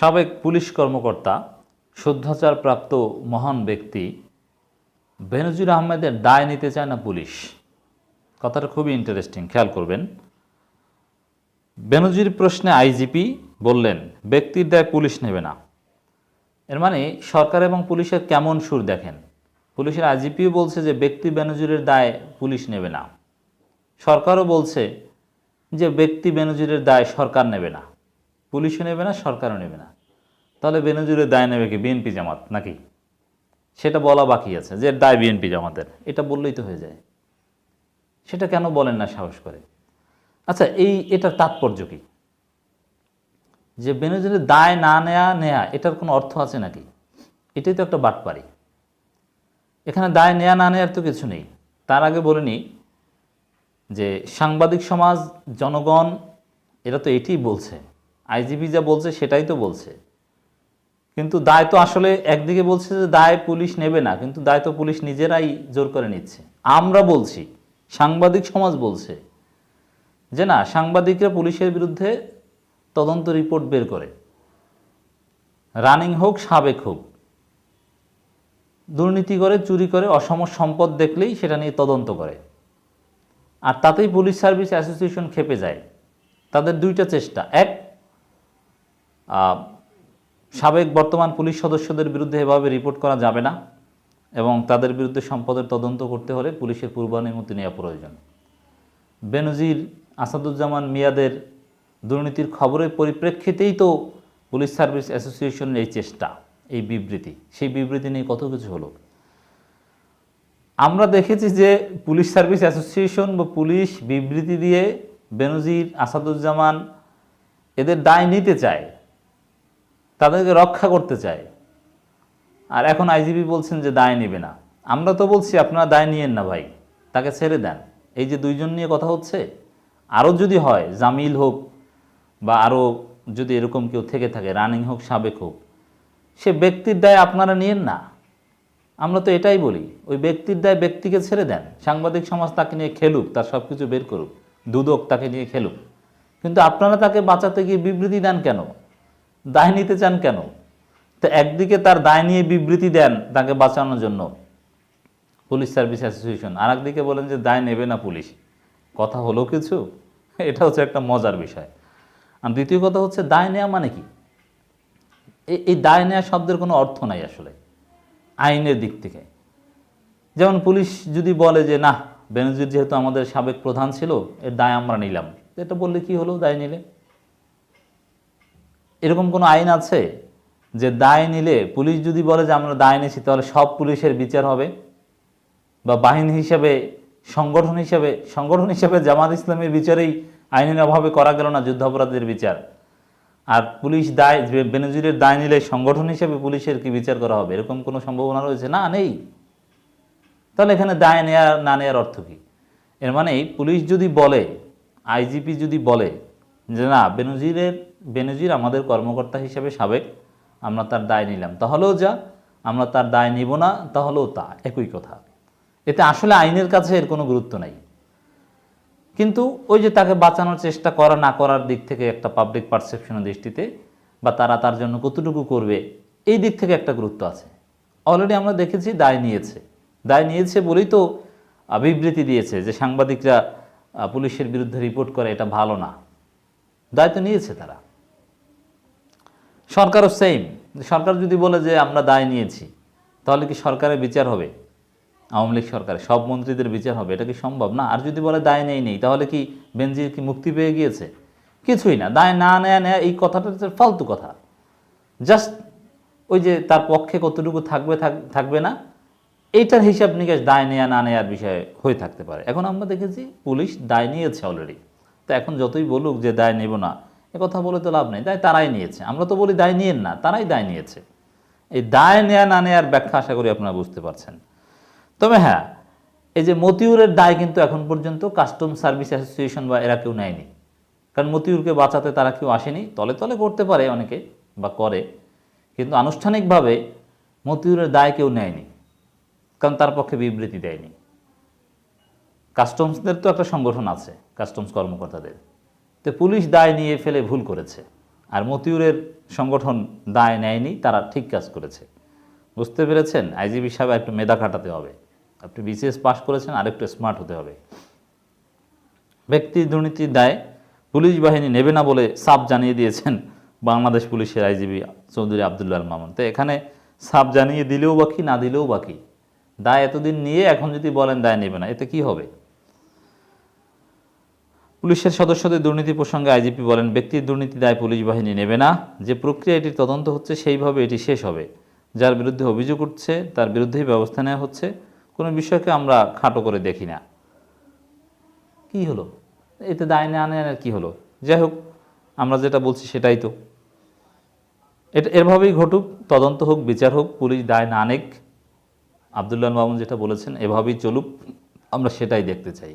সাবেক পুলিশ কর্মকর্তা শুদ্ধাচারপ্রাপ্ত মহান ব্যক্তি বেনজির আহমেদের দায় নিতে চায় না পুলিশ। কথাটা খুবই ইন্টারেস্টিং খেয়াল করবেন। বেনজির প্রশ্নে আইজিপি বললেন, ব্যক্তির দায় পুলিশ নেবে না। এর মানে সরকার এবং পুলিশের কেমন সুর দেখেন? পুলিশের আইজিপিও বলছে যে, ব্যক্তি বেনজিরের দায় পুলিশ নেবে না। সরকারও বলছে যে, ব্যক্তি বেনজিরের দায় সরকার নেবে না। পুলিশও নেবে না, সরকারও নেবে না। তাহলে বেনজিরের দায় নেবে কি, বিএনপি জামাত নাকি? সেটা বলা বাকি আছে যে দায় বিএনপি জামাতের। এটা বললেই তো হয়ে যায়। সেটা কেন বলেন না সাহস করে? আচ্ছা এই এটার তাৎপর্য কি? যে বেনজিরের দায় না নেয়া নেয়া, এটার কোনো অর্থ আছে নাকি? এটাই তো একটা বাটপারি। এখানে দায় নেয়া না নেয়ার তো কিছু নেই। তার আগে বলে নিই যে সাংবাদিক সমাজ, জনগণ, এরা তো এটাই বলছে। আইজিপি যা বলছে সেটাই তো বলছে। কিন্তু দায় তো আসলে একদিকে বলছে যে দায় পুলিশ নেবে না, কিন্তু দায় তো পুলিশ নিজেরাই জোর করে নিচ্ছে। আমরা বলছি, সাংবাদিক সমাজ বলছে যে না, সাংবাদিকরা পুলিশের বিরুদ্ধে তদন্ত রিপোর্ট বের করে। রানিং হোক, সাবেক হোক, দুর্নীতি করে, চুরি করে, অসম সম্পদ দেখলেই সেটা নিয়ে তদন্ত করে। আর তাতেই পুলিশ সার্ভিস অ্যাসোসিয়েশন খেপে যায়। তাদের দুইটা চেষ্টা। এক সাবেক বর্তমান পুলিশ সদস্যদের বিরুদ্ধে এভাবে রিপোর্ট করা যাবে না এবং তাদের বিরুদ্ধে সম্পদের তদন্ত করতে হলে পুলিশের পূর্বানুমতি নেওয়া প্রয়োজন। বেনজির আসাদুজ্জামান মিয়াদের দুর্নীতির খবরের পরিপ্রেক্ষিতেই তো পুলিশ সার্ভিস অ্যাসোসিয়েশনের এই চেষ্টা, এই বিবৃতি, সেই বিবৃতি নিয়ে কত কিছু হলো। আমরা দেখেছি যে পুলিশ সার্ভিস অ্যাসোসিয়েশন বা পুলিশ বিবৃতি দিয়ে বেনজির আসাদুজ্জামান এদের দায় নিতে চায়। তাদেরকে রক্ষা করতে চায়। আর এখন আইজিপি বলছেন যে দায় নেবে না। আমরা তো বলছি আপনারা দায় নিয়েন না ভাই, তাকে ছেড়ে দেন। এই যে দুইজন নিয়ে কথা হচ্ছে আরও যদি হয়, জামিল হোক বা আরও যদি এরকম কেউ থেকে থাকে, রানিং হোক, সাবেক হোক, সে ব্যক্তির দায় আপনারা নিয়েন না। আমরা তো এটাই বলি, ওই ব্যক্তির দায় ব্যক্তিকে ছেড়ে দেন। সাংবাদিক সমাজ তাকে নিয়ে খেলুক, তার সব কিছু বের করুক, দুদক তাকে নিয়ে খেলুক। কিন্তু আপনারা তাকে বাঁচাতে গিয়ে বিবৃতি দেন কেন? দায় নিতে চান কেন? তো একদিকে তার দায় নিয়ে বিবৃতি দেন তাকে বাঁচানোর জন্য পুলিশ সার্ভিস অ্যাসোসিয়েশন। আর একদিকে বলেন যে, দায় নেবে না পুলিশ। কথা হলো কিছু? এটা হচ্ছে একটা মজার বিষয়। আর দ্বিতীয় কথা হচ্ছে, দায় নেওয়া মানে কি? এই- দায় নেওয়া শব্দের কোনো অর্থ নাই আসলে, আইনের দিক থেকে। যেমন পুলিশ যদি বলে যে না বেনজির যেহেতু আমাদের সাবেক প্রধান ছিল, এর দায় আমরা নিলাম। এটা বললে কি হলো? দায় নিলে? এরকম কোনো আইন আছে যে দায় নিলে পুলিশ যদি বলে যে আমরা দায় নিয়েছি, তাহলে সব পুলিশের বিচার হবে? বা বাহিনী হিসাবে, সংগঠন হিসাবে সংগঠন হিসাবে জামাত ইসলামের বিচারেই আইনের অভাবে করা গেল না যুদ্ধাপরাধের বিচার? আর পুলিশ দায়, বেনজিরের দায় নিলে সংগঠন হিসেবে পুলিশের কি বিচার করা হবে? এরকম কোনো সম্ভাবনা রয়েছে? না, নেই। তাহলে এখানে দায় নেওয়া না নেওয়ার অর্থ কী? এর মানে পুলিশ যদি বলে, আইজিপি যদি বলে যে না, বেনজিরের বেনজির আমাদের কর্মকর্তা হিসেবে সাবেক, আমরা তার দায় নিলাম। তাহলেও যা, আমরা তার দায় নিব না তাহলেও তা, একই কথা। এতে আসলে আইনের কাছে এর কোনো গুরুত্ব নাই। কিন্তু ওই যে তাকে বাঁচানোর চেষ্টা করা, না করার দিক থেকে একটা পাবলিক পারসেপশনের দৃষ্টিতে, বা তারা তার জন্য কতটুকু করবে, এই দিক থেকে একটা গুরুত্ব আছে। অলরেডি আমরা দেখেছি দায় নিয়েছে। দায় নিয়েছে বলেই তো বিবৃতি দিয়েছে যে সাংবাদিকরা পুলিশের বিরুদ্ধে রিপোর্ট করে, এটা ভালো না। দায় তো নিয়েছে তারা। সরকারও সেম সরকার যদি বলে যে আমরা দায় নিয়েছি, তাহলে কি সরকারের বিচার হবে? আওয়ামী লীগ সরকারের সব মন্ত্রীদের বিচার হবে, এটা কি সম্ভব? না, আর যদি বলে দায় নেই নেই, তাহলে কি বেনজির কি মুক্তি পেয়ে গিয়েছে? কিছুই না। দায় না নেয়া নেয়া, এই কথাটা ফালতু কথা। জাস্ট ওই যে তার পক্ষে কতটুকু থাকবে, থাক- থাকবে না, এইটার হিসাব নিকাশ দায় নেয়া, না নেয়ার বিষয়ে হয়ে থাকতে পারে। এখন আমরা দেখেছি পুলিশ দায় নিয়েছে অলরেডি তো এখন যতই বলুক যে দায় নেব না কথা বলে তো লাভ নেই, দায় তারাই নিয়েছে। আমরা তো বলি দায় নিয়েন না, তারাই দায় নিয়েছে। এই দায় নেয়া না নেয়ার ব্যাখ্যা আশা করি আপনারা বুঝতে পারছেন। তবে হ্যাঁ এই যে মতিউরের দায় কিন্তু এখন পর্যন্ত কাস্টম সার্ভিস অ্যাসোসিয়েশন বা এরা কেউ নেয়নি। কারণ মতিউরকে বাঁচাতে তারা কেউ আসেনি, তলে তলে করতে পারে অনেকে বা করে, কিন্তু আনুষ্ঠানিকভাবে মতিউরের দায় কেউ নেয়নি, কারণ তার পক্ষে বিবৃতি দেয়নি। কাস্টমসদের তো একটা সংগঠন আছে, কাস্টমস কর্মকর্তাদের। তো পুলিশ দায় নিয়ে ফেলে ভুল করেছে। আর মতিউরের সংগঠন দায় নেয়নি, তারা ঠিক কাজ করেছে। বুঝতে পেরেছেন? আইজিবি সাহেব একটু মেধা খাটাতে হবে। আপনি বিসিএস পাস করেছেন, আরেকটু স্মার্ট হতে হবে। ব্যক্তি দুর্নীতির দায় পুলিশ বাহিনী নেবে না বলে সাপ জানিয়ে দিয়েছেন বাংলাদেশ পুলিশের আইজিবি চৌধুরী আবদুল্লাহ মামুন। তো এখানে সাপ জানিয়ে দিলেও বাকি না দিলেও বাকি দায় এতদিন নিয়ে এখন যদি বলেন দায় নেবে না, এতে কি হবে? পুলিশের সদস্যদের দুর্নীতি প্রসঙ্গে আইজিপি বলেন, ব্যক্তির দুর্নীতি দায় পুলিশ বাহিনী নেবে না। যে প্রক্রিয়া এটির তদন্ত হচ্ছে, সেইভাবে এটি শেষ হবে। যার বিরুদ্ধে অভিযোগ উঠছে, তার বিরুদ্ধেই ব্যবস্থা নেওয়া হচ্ছে। কোনো বিষয়কে আমরা খাটো করে দেখি না। কি হলো? এতে দায় না নেওয়ার কি হলো? যাই হোক, আমরা যেটা বলছি সেটাই তো। এটা এভাবেই ঘটুক, তদন্ত হোক, বিচার হোক, পুলিশ দায় না নেক। আবদুল্লাহ মামুন যেটা বলেছেন, এভাবেই চলুক। আমরা সেটাই দেখতে চাই।